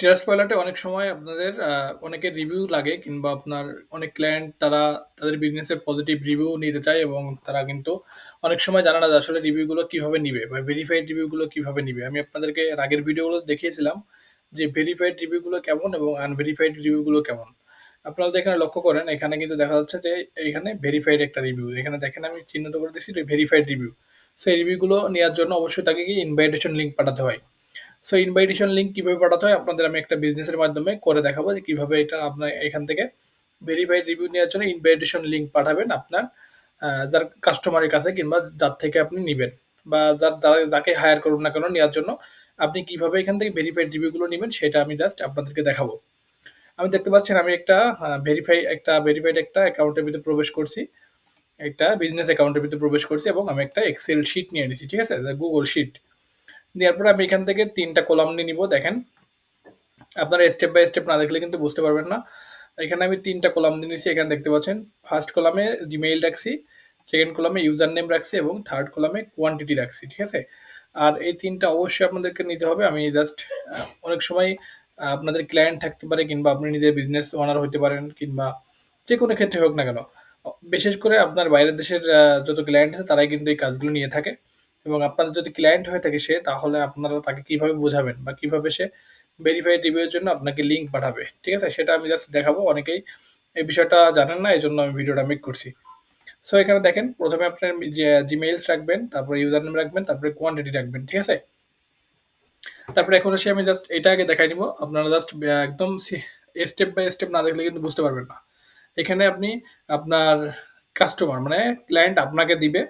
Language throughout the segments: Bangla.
ট্রাস্টপাইলটে অনেক সময় আপনাদের অনেকের রিভিউ লাগে কিংবা আপনার অনেক ক্লায়েন্ট তারা তাদের বিজনেসের পজিটিভ রিভিউ নিতে চায় এবং তারা কিন্তু অনেক সময় জানে না যে আসলে রিভিউগুলো কীভাবে নিবে বা ভেরিফাইড রিভিউগুলো কীভাবে নিবে। আমি আপনাদেরকে আগের ভিডিওগুলো দেখিয়েছিলাম যে ভেরিফাইড রিভিউগুলো কেমন এবং আনভেরিফাইড রিভিউগুলো কেমন। আপনারা এখানে লক্ষ্য করেন, এখানে কিন্তু দেখা যাচ্ছে যে এইখানে ভেরিফাইড একটা রিভিউ। এখানে দেখেন আমি চিহ্নিত করে দিচ্ছি ভেরিফাইড রিভিউ। সেই রিভিউগুলো নেওয়ার জন্য অবশ্যই তাকে কি ইনভাইটেশন লিঙ্ক পাঠাতে হয়। সো ইনভাইটেশন লিঙ্ক কীভাবে পাঠাতে হয় আপনাদের আমি একটা বিজনেসের মাধ্যমে করে দেখাবো যে কীভাবে এটা আপনার এখান থেকে ভেরিফাইড রিভিউ নেওয়ার জন্য ইনভাইটেশন লিঙ্ক পাঠাবেন আপনার যার কাস্টমারের কাছে কিংবা যার থেকে আপনি নিবেন বা যার দ্বারা যাকে হায়ার করুন না কেন নেওয়ার জন্য আপনি কীভাবে এখান থেকে ভেরিফাইড রিভিউগুলো নেবেন সেটা আমি জাস্ট আপনাদেরকে দেখাবো। আমি দেখতে পাচ্ছেন আমি একটা ভেরিফাই একটা ভেরিফাইড একটা অ্যাকাউন্টের ভিতরে প্রবেশ করছি। একটা বিজনেস অ্যাকাউন্টের ভিতরে প্রবেশ করছি এবং আমি একটা এক্সেল শিট নিয়ে নিছি, ঠিক আছে? গুগল শিট দেওয়ার পরে আমি এখান থেকে তিনটা কলাম নিয়ে নিব, দেখেন। আপনারা স্টেপ বাই স্টেপ না দেখলে কিন্তু বুঝতে পারবেন না। এখানে আমি তিনটা কলাম দিয়ে নিয়েছি এখানে দেখতে পাচ্ছেন। ফার্স্ট কলামে জিমেইল রাখছি সেকেন্ড কলামে ইউজার নেম রাখছি এবং থার্ড কলামে কোয়ান্টিটি রাখছি, ঠিক আছে? আর এই তিনটা অবশ্যই আপনাদেরকে নিতে হবে। আমি জাস্ট অনেক সময় আপনাদের ক্লায়েন্ট থাকতে পারে কিংবা আপনি নিজের বিজনেস ওনার হতে পারেন কিংবা যে কোনো ক্ষেত্রে হোক না কেন। বিশেষ করে আপনার বাইরের দেশের যত ক্লায়েন্ট আছে তারাই কিন্তু এই কাজগুলো নিয়ে থাকে। এবং আপনাদের যদি ক্লায়েন্ট হয়ে থাকে সে, তাহলে আপনারা তাকে কীভাবে বোঝাবেন বা কীভাবে সে ভেরিফাইড রিভিউয়ের জন্য আপনাকে লিঙ্ক পাঠাবে? ঠিক আছে? সেটা আমি জাস্ট দেখাবো। অনেকেই এই বিষয়টা জানেন না এই জন্য আমি ভিডিওটা মেক করছি। সো এখানে দেখেন, প্রথমে আপনার জিমেইলস রাখবেন, তারপরে ইউজার নেম রাখবেন, তারপরে কোয়ান্টিটি রাখবেন, ঠিক আছে? তারপরে এখন এসে আমি জাস্ট এটা আগে দেখাই নিব। আপনারা জাস্ট একদম স্টেপ বাই স্টেপ না দেখলে কিন্তু বুঝতে পারবেন না। এখানে আপনি আপনার কাস্টমার মানে ক্লায়েন্ট আপনাকে দিবে।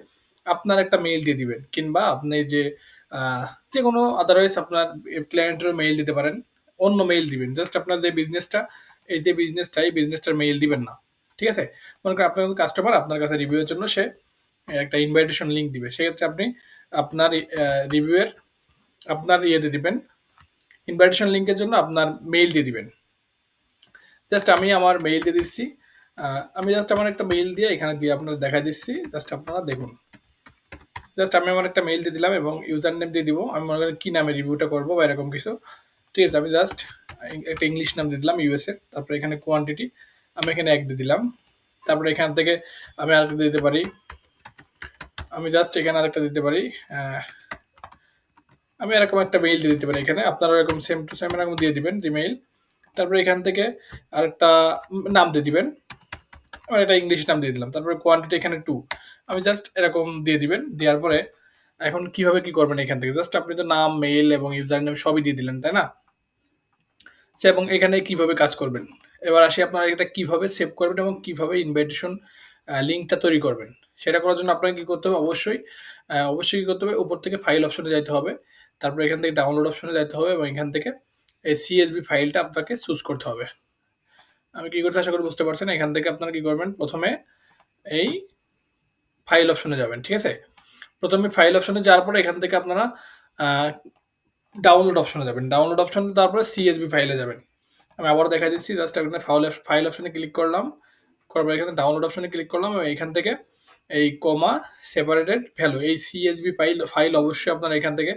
আপনার একটা মেইল দিয়ে দিবেন, কিংবা আপনি যে যে কোনো আদারওয়াইজ আপনার ক্লায়েন্টের মেইল দিতে পারেন, অন্য মেইল দিবেন। জাস্ট আপনার যে বিজনেসটা এই যে বিজনেসটা এই বিজনেসটার মেইল দিবেন না। ঠিক আছে? মনে করেন আপনার কাস্টমার আপনার কাছে রিভিউয়ের জন্য সে একটা ইনভাইটেশন লিঙ্ক দিবে। সেক্ষেত্রে আপনি আপনার রিভিউয়ের আপনার ইয়েতে দিবেন। ইনভাইটেশন লিঙ্কের জন্য আপনার মেইল দিয়ে দিবেন। জাস্ট আমি আমার মেইল দিয়ে দিচ্ছি। আমি জাস্ট আমার একটা মেইল দিয়ে এখানে দিয়ে আপনার দেখা দিচ্ছি। জাস্ট আপনারা দেখুন। জাস্ট আমি আমার একটা মেইল দিয়ে দিলাম এবং ইউজার নেম দিয়ে দিব। আমি মনে করেন কী নামে রিভিউটা করব বা এরকম কিছু। ঠিক আছে, আমি জাস্ট একটা ইংলিশ নাম দিয়ে দিলাম ইউএসএ তারপরে এখানে কোয়ান্টিটি আমি এখানে এক দিয়ে দিলাম। তারপরে এখান থেকে আমি আরেকটা দিতে পারি। আমি জাস্ট এখানে আরেকটা দিতে পারি আমি এরকম একটা মেইল দিয়ে দিতে পারি এখানে। আপনারা এরকম সেম টু সেম এরকম দিয়ে দিবেন জিমেইল তারপরে এখান থেকে আরেকটা নাম দিয়ে দিবেন। আমার একটা ইংলিশ নাম দিয়ে দিলাম। তারপরে কোয়ান্টিটি এখানে টু আমি জাস্ট এরকম দিয়ে দিবেন, দেওয়ার পরে এখন কীভাবে কি করবেন এখান থেকে? জাস্ট আপনি তো নাম মেইল এবং ইউজার নেম সবই দিয়ে দিলেন, তাই না? সে এবং এখানে কীভাবে কাজ করবেন? এবার আসি আপনারা এটা কীভাবে সেভ করবেন এবং কীভাবে ইনভাইটেশন লিঙ্কটা তৈরি করবেন। সেটা করার জন্য আপনাকে কী করতে হবে? অবশ্যই অবশ্যই কী করতে হবে? উপর থেকে ফাইল অপশনে যাইতে হবে। তারপরে এখান থেকে ডাউনলোড অপশনে যাইতে হবে এবং এখান থেকে এই সিএসবি ফাইলটা আপনাকে চুজ করতে হবে। আমি কী করতে আশা করি বুঝতে পারছেন, এখান থেকে আপনারা কী করবেন, প্রথমে এই ফাইল অপশনে যাবেন, ঠিক আছে? প্রথমে ফাইল অপশনে যাওয়ার পরে এখান থেকে আপনারা ডাউনলোড অপশনে যাবেন। ডাউনলোড অপশনে তারপরে সিএসবি ফাইলে যাবেন। আমি আবার দেখা দিচ্ছি জাস্ট এখানে ফাইল ফাইল অপশনে ক্লিক করলাম। করার এখানে ডাউনলোড অপশনে ক্লিক করলাম এবং এখান থেকে এই কমা সেপারেটেড ভ্যালু এই সিএসবি ফাইল ফাইল অবশ্যই আপনার এখান থেকে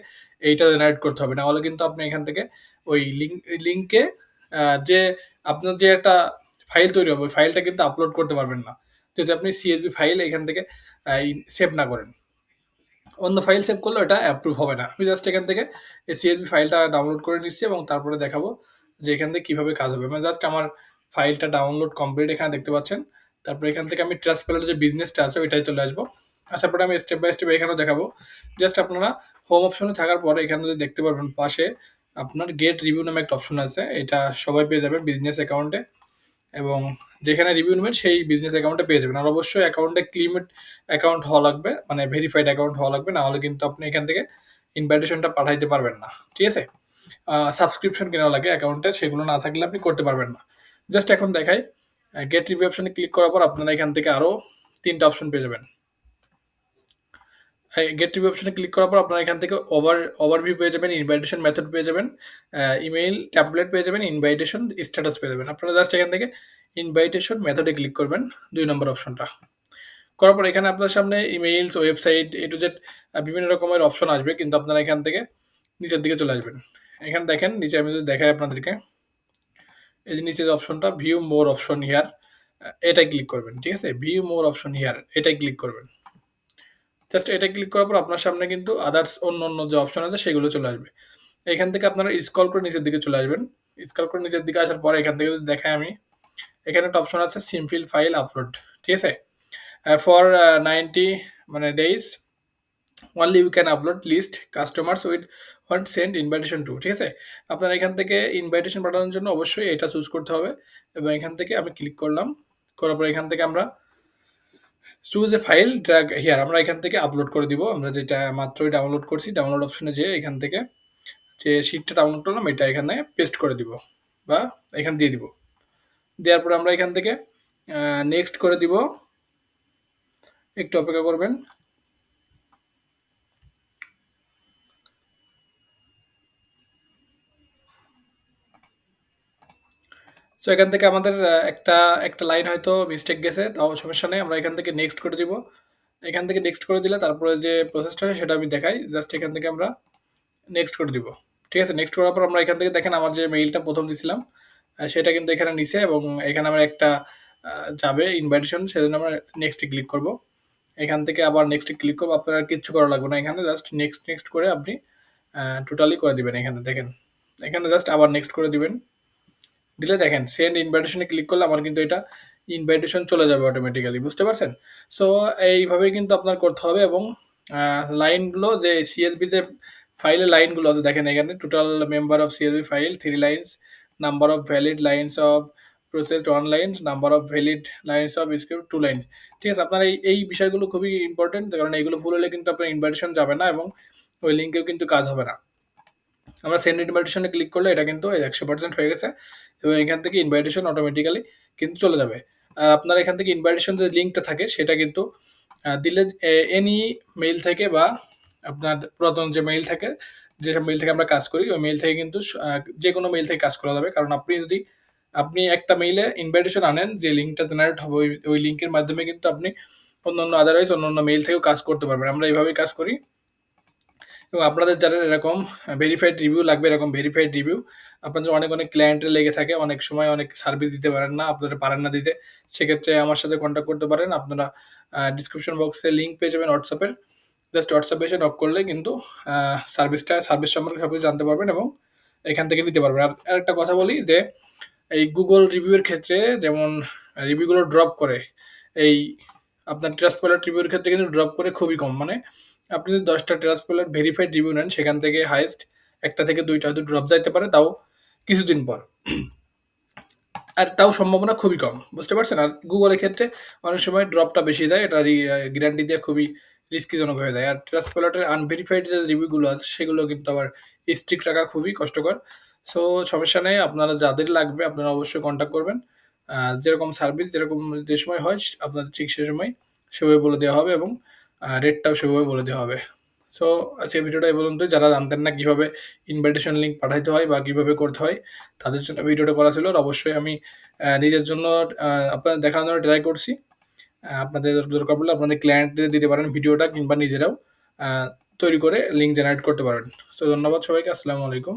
এইটা জেনারেট করতে হবে। নাহলে কিন্তু আপনি এখান থেকে ওই লিঙ্ক লিঙ্কে যে আপনার যে একটা ফাইল তৈরি হবে, ওই ফাইলটা কিন্তু আপলোড করতে পারবেন না। যদি আপনি সিএসবি ফাইল এখান থেকে সেভ না করেন। অন্য ফাইল সেভ করলে ওটা অ্যাপ্রুভ হবে না। আমি জাস্ট এখান থেকে এই সিএসবি ফাইলটা ডাউনলোড করে নিচ্ছি এবং তারপরে দেখাবো যে এখান থেকে কীভাবে কাজ হবে। মানে জাস্ট আমার ফাইলটা ডাউনলোড কমপ্লিট এখানে দেখতে পাচ্ছেন। তারপরে এখান থেকে আমি ট্রাস্ট পেলার যে বিজনেসটা আছে ওইটাই চলে আসব। আসার পরে আমি স্টেপ বাই স্টেপ এখানেও দেখাবো। জাস্ট আপনারা হোম অপশনে থাকার পরে এখানে দেখতে পারবেন পাশে আপনার গেট রিভিউ নামে একটা অপশন আছে। এটা সবাই পেয়ে যাবেন বিজনেস অ্যাকাউন্টে এবং যেখানে রিভিউ নেবেন সেই বিজনেস অ্যাকাউন্টে পেয়ে যাবেন। আর অবশ্যই অ্যাকাউন্টে ক্লিমেট অ্যাকাউন্ট হওয়া লাগবে মানে ভেরিফাইড অ্যাকাউন্ট হওয়া লাগবে। নাহলে কিন্তু আপনি এখান থেকে ইনভাইটেশনটা পাঠাইতে পারবেন না। ঠিক আছে? সাবস্ক্রিপশন কেনা লাগে অ্যাকাউন্টে সেগুলো না থাকলে আপনি করতে পারবেন না। জাস্ট এখন দেখাই। গেট রিভিউ অপশনে ক্লিক করার পর আপনারা এখান থেকে আরও তিনটা অপশন পেয়ে যাবেন। গেট রিভিউ অপশনে ক্লিক করার পর আপনারা এখান থেকে ওভার ওভারভিউ পেয়ে যাবেন ইনভাইটেশন মেথড পেয়ে যাবেন ইমেইল ট্যাবলেট পেয়ে যাবেন ইনভাইটেশন স্ট্যাটাস পেয়ে যাবেন। আপনারা জাস্ট এখান থেকে ইনভাইটেশন মেথডে ক্লিক করবেন দুই নম্বর অপশনটা করার পর এখানে আপনার সামনে emails website A to Z বিভিন্ন রকমের অপশন আসবে, কিন্তু আপনারা এখান থেকে নিচের দিকে চলে আসবেন। এখানে দেখেন, নিচে আমি যদি দেখাই আপনাদেরকে, এই যে নিচে যে অপশনটা ভিউ মোর অপশন হিয়ার এটাই ক্লিক করবেন, ঠিক আছে? ভিউ মোর অপশন হিয়ার এটাই ক্লিক করবেন। জাস্ট এটা ক্লিক করার পর আপনার সামনে কিন্তু আদার্স অন্য অন্য যে অপশন আছে সেগুলো চলে আসবে। এখান থেকে আপনারা স্কল করে নিচের দিকে চলে আসবেন। স্কল করে নিচের দিকে আসার পরে এখান থেকে দেখাই আমি, এখানে একটা অপশন আছে সিম্পল ফাইল আপলোড ঠিক আছে? ফর নাইনটি মানে days only you can upload list customers with what send invitation to ঠিক আছে? আপনার এখান থেকে ইনভাইটেশন পাঠানোর জন্য অবশ্যই এটা চুজ করতে হবে। এবং এখান থেকে আমি ক্লিক করলাম। করার পর এখান থেকে আমরা choose a file drag here আমরা এখান থেকে আপলোড করে দিব। আমরা যেটা মাত্রই ডাউনলোড করছি ডাউনলোড অপশনে যেয়ে এখান থেকে যে শিটটা ডাউনলোড করলাম, এটা এখানে পেস্ট করে দিব বা এখানে দিয়ে দিব। দেওয়ার পরে আমরা এখান থেকে নেক্সট করে দিব। একটু অপেক্ষা করবেন। সো এখান থেকে আমাদের একটা একটা লাইন হয়তো মিস্টেক গেছে, তাও সমস্যা নেই, আমরা এখান থেকে নেক্সট করে দিব। এখান থেকে নেক্সট করে দিলে তারপরে যে প্রসেসটা সেটা আমি দেখাই জাস্ট এখান থেকে আমরা নেক্সট করে দিব। ঠিক আছে নেক্সট করার পর আমরা এখান থেকে দেখেন আমার যে মেইলটা প্রথম দিছিলাম সেটা কিন্তু এখানে নিছে এবং এখানে আমার একটা যাবে ইনভাইটেশন সেজন্য আমরা নেক্সটে ক্লিক করব। এখান থেকে আবার নেক্সটে ক্লিক করব, আপনার কিচ্ছু করা লাগবে না এখানে জাস্ট নেক্সট নেক্সট করে আপনি টোটালি করে দিবেন এখানে, দেখেন। এখানে জাস্ট আবার নেক্সট করে দিবেন। দিলে দেখেন সেন্ড ইনভাইটেশনে ক্লিক করলে আমার কিন্তু এটা ইনভাইটেশন চলে যাবে অটোমেটিক্যালি বুঝতে পারছেন? সো এইভাবেই কিন্তু আপনার করতে হবে এবং লাইনগুলো যে সিএসবি যে ফাইলের লাইনগুলো আছে, দেখেন এখানে total member of CSV file three lines number of valid lines of processed one lines number of valid lines of script two lines ঠিক আছে, আপনার এই এই বিষয়গুলো খুবই ইম্পর্টেন্ট কারণ এইগুলো ভুল হলে কিন্তু আপনার ইনভাইটেশন যাবে না এবং ওই লিঙ্কেও কিন্তু কাজ হবে না। আমরা সেন্ড ইনভাইটেশনে ক্লিক করলে এটা কিন্তু একশো পার্সেন্ট হয়ে গেছে এবং এখান থেকে ইনভাইটেশন অটোমেটিক্যালি কিন্তু চলে যাবে। আর আপনার এখান থেকে ইনভাইটেশন যে লিঙ্কটা থাকে সেটা কিন্তু দিলে এনি মেইল থেকে বা আপনার পুরাতন যে মেইল থাকে যেসব মেইল থেকে আমরা কাজ করি, ওই মেইল থেকে কিন্তু যে কোনো মেইল থেকে কাজ করা যাবে। কারণ আপনি যদি, আপনি একটা মেইলে ইনভাইটেশন আনেন, যে লিঙ্কটা জেনারেট হবে, ওই ওই লিঙ্কের মাধ্যমে কিন্তু আপনি অন্য অন্য আদারওয়াইজ অন্য অন্য মেইল থেকেও কাজ করতে পারবেন। আমরা এইভাবেই কাজ করি। এবং আপনাদের যারা এরকম ভেরিফাইড রিভিউ লাগবে, এরকম ভেরিফাইড রিভিউ আপনাদের অনেক অনেক ক্লায়েন্টের লেগে থাকে, অনেক সময় অনেক সার্ভিস দিতে পারেন না, আপনারা পারেন না দিতে। সেক্ষেত্রে আমার সাথে কন্ট্যাক্ট করতে পারেন, আপনারা ডিসক্রিপশন বক্সে লিঙ্ক পেয়ে যাবেন হোয়াটসঅ্যাপের জাস্ট হোয়াটসঅ্যাপে এসে নক করলে কিন্তু সার্ভিসটা সার্ভিস সম্পর্কে সব জানতে পারবেন এবং এখান থেকে নিতে পারবেন। আর একটা কথা বলি যে, এই গুগল রিভিউয়ের ক্ষেত্রে যেমন রিভিউগুলো ড্রপ করে, এই আপনার ট্রাস্ট পাইলট রিভিউর ক্ষেত্রে কিন্তু ড্রপ করে খুবই কম। মানে আপনি যদি দশটা ট্রাস্ট পাইলট ভেরিফাইড রিভিউ নেন, সেখান থেকে হাইস্ট একটা থেকে দুইটা হয়তো ড্রপ যাইতে পারে, তাও কিছুদিন পর। আর তাও সম্ভাবনা খুবই কম, বুঝতে পারছেন? আর গুগলের ক্ষেত্রে অনেক সময় ড্রপটা বেশি যায় এটা গ্যারান্টি দিয়ে খুবই রিস্কিজনক হয়ে যায়। আর ট্রাস্ট পাইলটের আনভেরিফাইড যে রিভিউগুলো আছে, সেগুলো কিন্তু আবার স্ট্রিক্ট রাখা খুবই কষ্টকর। সো সমস্যা নেই, আপনারা যাদের লাগবে, আপনারা অবশ্যই কন্ট্যাক্ট করবেন। যেরকম সার্ভিস যেরকম যে সময় হয়, আপনাদের ঠিক সে সময় সেভাবে বলে দেওয়া হবে এবং রেটটাও সেভাবে বলে দেওয়া হবে। সো আজকে ভিডিওটা এই পর্যন্ত যারা জানতেন না কীভাবে ইনভাইটেশন লিঙ্ক পাঠাইতে হয় বা কীভাবে করতে হয়, তাদের জন্য ভিডিওটা করা ছিল। অবশ্যই আমি নিজের জন্য আপনাদের দেখানোর জন্য ট্রাই করছি আপনাদের দরকার পড়লে আপনাদের ক্লায়েন্টদের দিতে পারেন ভিডিওটা কিংবা নিজেরাও তৈরি করে লিঙ্ক জেনারেট করতে পারেন। সো ধন্যবাদ সবাইকে। আসসালামু আলাইকুম।